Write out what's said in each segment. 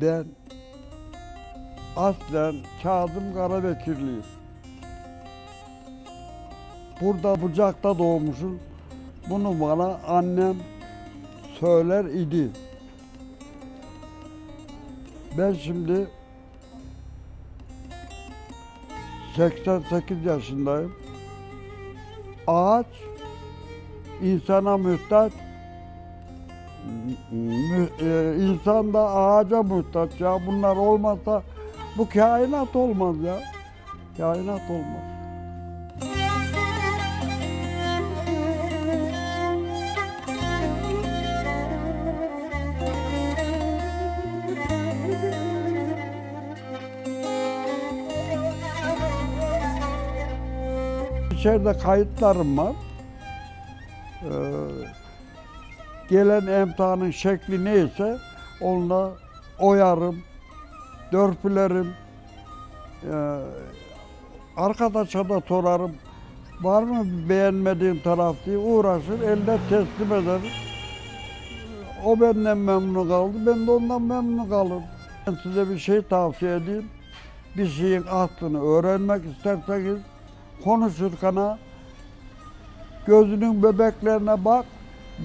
Ben aslen Kazım Karabekirliyim. Burada Bucak'ta doğmuşum. Bunu bana annem söyler idi. Ben şimdi 88 yaşındayım. Ağaç insana muhtaç, mü- e, insan da ağaca muhtaç ya. Bunlar olmazsa bu kainat olmaz ya. Kainat olmaz. İçeride kayıtlarım var. Ee, gelen emtihanın şekli neyse onunla oyarım, dörpülerim. Ee, arkadaşa da sorarım. Var mı beğenmediğin taraf diye uğraşır, elde teslim ederim. O benden memnun kaldı, ben de ondan memnun kalırım. Ben size bir şey tavsiye edeyim. Bir şeyin aslını öğrenmek isterseniz konuşurken gözünün bebeklerine bak,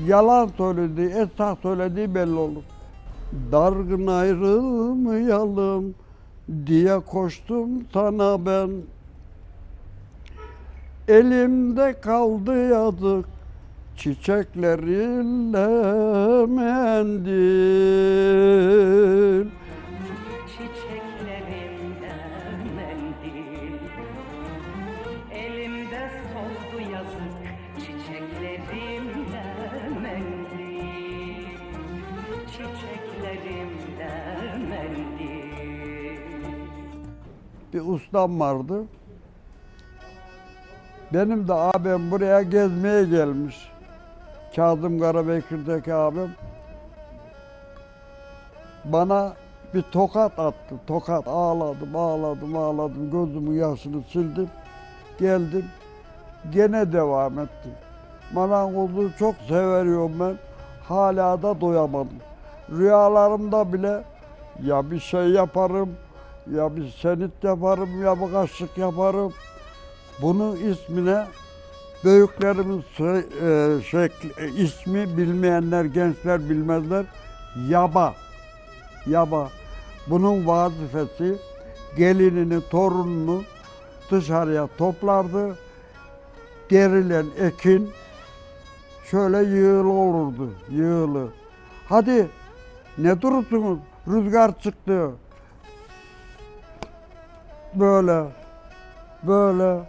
yalan söylediği, esas söylediği belli olur. Dargın ayrılmayalım diye koştum sana ben. Elimde kaldı yazık çiçeklerinle mendil. Çiçeklerimden mendil Elimde soldu yazık Çiçeklerimden Bir ustam vardı. Benim de abim buraya gezmeye gelmiş. Kazım Karabekir'deki abim. Bana bir tokat attı. Tokat ağladım, ağladım, ağladım. Gözümün yaşını sildim. Geldim. Gene devam ettim. Marangozluğu çok seviyorum ben. Hala da doyamadım. Rüyalarımda bile ya bir şey yaparım, ya bir senit yaparım, ya bir kaşık yaparım. Bunun ismine büyüklerimin e, şekli, e, ismi bilmeyenler, gençler bilmezler. Yaba. Yaba. Bunun vazifesi gelinini, torununu dışarıya toplardı. Gerilen ekin şöyle yığılı olurdu, yığılı. Hadi ne durursunuz? Rüzgar çıktı. Böyle, böyle,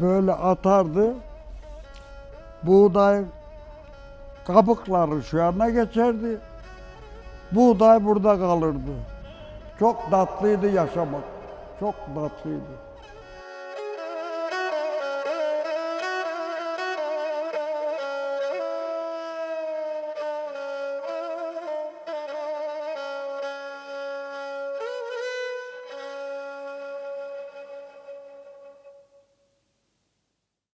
böyle atardı. Buğday kabukları şu yana geçerdi. Buğday burada kalırdı. Çok tatlıydı yaşamak. Çok tatlıydı.